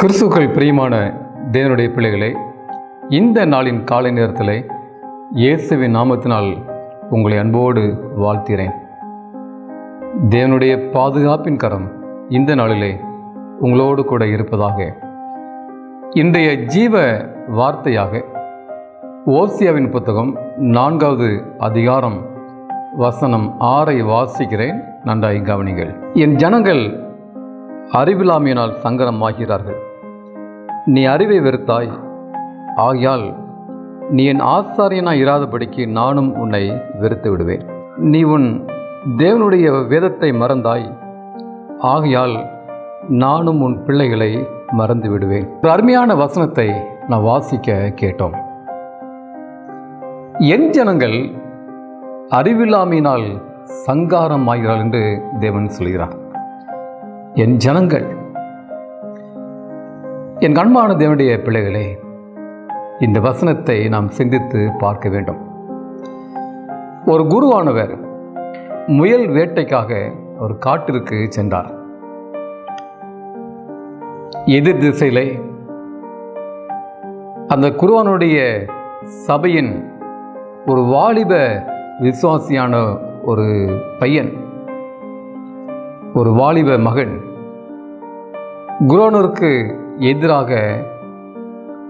கிறிஸ்துக்கள் பிரியமான தேவனுடைய பிள்ளைகளே இந்த நாளின் காலை நேரத்தில் இயேசுவின் நாமத்தினால் உங்களை அன்போடு வாழ்த்திறேன் தேவனுடைய பாதுகாப்பின் கரம் இந்த நாளிலே உங்களோடு கூட இருப்பதாக. இன்றைய ஜீவ வார்த்தையாக ஓசியாவின் புத்தகம் நான்காவது அதிகாரம் வசனம் ஆறை வாசிக்கிறேன். நன்றாய் கவனிங்கள் என் ஜனங்கள் அறிவிலாமையினால் சங்கரமாகிறார்கள் நீ அறிவை வெறுத்தாய். ஆகையால் நீ என் ஆசாரியனாக இராதபடிக்கு நானும் உன்னை வெறுத்து விடுவேன். நீ உன் தேவனுடைய வேதத்தை மறந்தாய். ஆகையால் நானும் உன் பிள்ளைகளை மறந்து விடுவேன். ஒரு அருமையான வசனத்தை நான் வாசிக்க கேட்டோம். என் ஜனங்கள் அறிவில்லாமையினால் சங்காரம் ஆகிறாள் என்று தேவன் சொல்கிறார். என் ஜனங்கள் என் கண்மான தேவனுடைய பிள்ளைகளே இந்த வசனத்தை நாம் சிந்தித்து பார்க்க வேண்டும். ஒரு குருவானவர் முயல் வேட்டைக்காக ஒரு காட்டிற்கு சென்றார். எதிர் திசையில் அந்த குருவானுடைய சபையின் ஒரு வாலிப விசுவாசியான ஒரு பையன் ஒரு வாலிப மகன் குரோனருக்கு எதிராக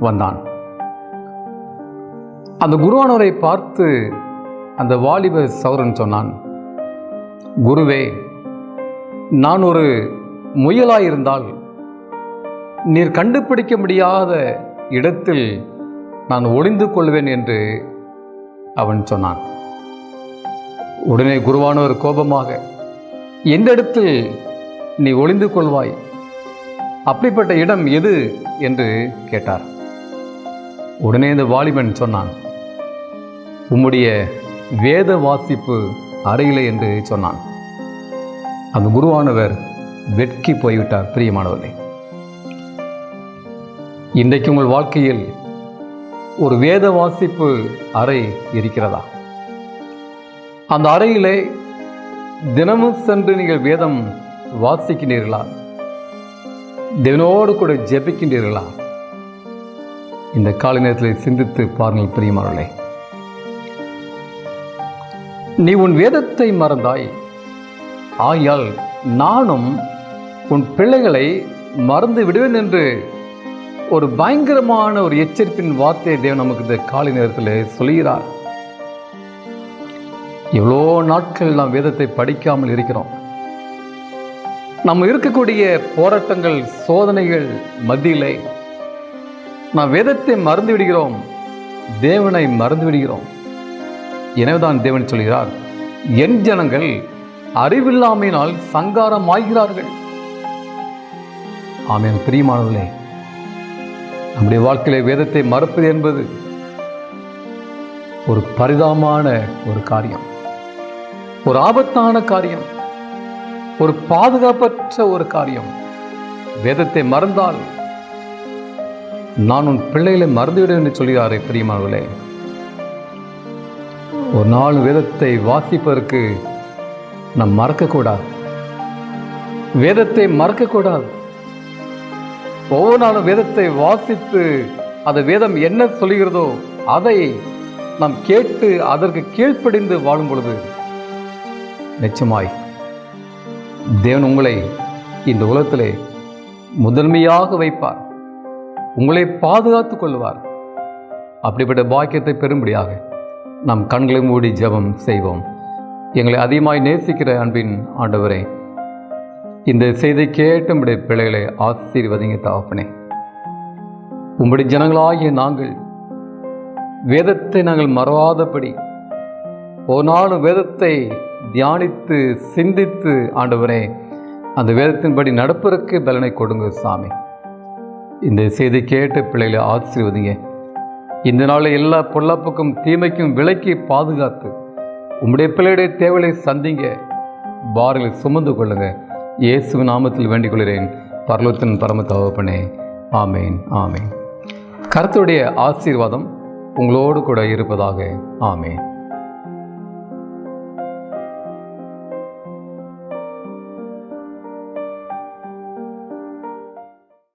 வந்தான். அந்த குருவானவரை பார்த்து அந்த வாலிப சௌரன் சொன்னான் குருவே நான் ஒரு முயலாயிருந்தால் நீர் கண்டுபிடிக்க முடியாத இடத்தில் நான் ஒளிந்து கொள்வேன் என்று அவன் சொன்னான். உடனே குருவானவர் கோபமாக எந்த இடத்தில் நீ ஒளிந்து கொள்வாய்? அப்படிப்பட்ட இடம் எது என்று கேட்டார். உடனே இந்த வாலிபன் சொன்னான் உம்முடைய வேத வாசிப்பு அறையிலே என்று சொன்னான். அந்த குருவானவர் வெட்கி போய்விட்டார் பிரியமானவர்களே. இன்றைக்கு உங்கள் வாழ்க்கையில் ஒரு வேத வாசிப்பு அறை இருக்கிறதா? அந்த அறையிலே தினமும் சென்று நீங்கள் வேதம் வாசிக்கிறீர்களா? தேவனோடு கூட ஜெபிக்கின்றீர்களா? இந்த காலை நேரத்தில் சிந்தித்து பாருங்கள் பிரியமானவர்களே. நீ உன் வேதத்தை மறந்தாய். ஆயால் நானும் உன் பிள்ளைகளை மறந்து விடுவேன் என்று ஒரு பயங்கரமான ஒரு எச்சரிப்பின் வார்த்தையை தேவன் நமக்கு இந்த காலை நேரத்தில் சொல்கிறார் எவ்வளோ நாட்கள் நாம் வேதத்தை படிக்காமல் இருக்கிறோம். நம்ம இருக்கக்கூடிய போராட்டங்கள் சோதனைகள் மத்தியிலே நாம் வேதத்தை மறந்து விடுகிறோம் தேவனை மறந்து விடுகிறோம் எனவேதான் தேவன் சொல்கிறார் என் ஜனங்கள் அறிவில்லாமையினால் சங்காரம் ஆகிறார்கள் ஆமேன். பிரியமானவர்களே நம்முடைய வாழ்க்கையில வேதத்தை மறப்பது என்பது ஒரு பரிதாபமான ஒரு காரியம் ஒரு ஆபத்தான காரியம். ஒரு பாதுகாப்பற்ற ஒரு காரியம். வேதத்தை மறந்தால் நான் உன் பிள்ளைகளை மறந்துவிடும் என்று சொல்கிறாரே பிரியமானவர்களே. ஒரு நாள் வேதத்தை வாசிப்பதற்கு நாம் மறக்கக்கூடாது. வேதத்தை மறக்கக்கூடாது. ஒவ்வொரு நாளும் வேதத்தை வாசித்து அந்த வேதம் என்ன சொல்கிறதோ அதை நாம் கேட்டு அதற்கு கீழ்ப்படிந்து வாழும் பொழுது நிச்சயமாய் தேவன் உங்களை இந்த உலகத்திலே முதன்மையாக வைப்பார். உங்களை பாதுகாத்துக் கொள்வார். அப்படிப்பட்ட பாக்கியத்தை பெறும்படியாக நாம் கண்களை மூடி ஜெபம் செய்வோம். எங்களை அதிகமாய் நேசிக்கிற அன்பின் ஆண்டவரே இந்த செய்தி கேட்டு உம்முடைய பிள்ளைகளை ஆசீர்வதிங்க தகப்பனே உம்முடைய ஜனங்களாகிய நாங்கள் வேதத்தை நாங்கள் மறவாதபடி ஒரு நாளும் வேதத்தை தியானித்து சிந்தித்து ஆண்டவரே அந்த வேதத்தின்படி நடப்பதற்கு பலனை கொடுங்க சாமி. இந்த செய்தி கேட்டு பிள்ளைகளை ஆசீர்வதிங்க. இந்த நாளில் எல்லா பொல்லாப்புக்கும் தீமைக்கும் விலக்கி பாதுகாத்து உம்முடைய பிள்ளையுடைய தேவைகளை சந்திங்க. பாரில் சுமந்து கொள்ளுங்க. இயேசு நாமத்தில் வேண்டிக் கொள்கிறேன் பரலோத்தின் பரம தவப்பனே ஆமேன் ஆமேன். கருத்துடைய ஆசீர்வாதம் உங்களோடு கூட இருப்பதாக. ஆமேன்.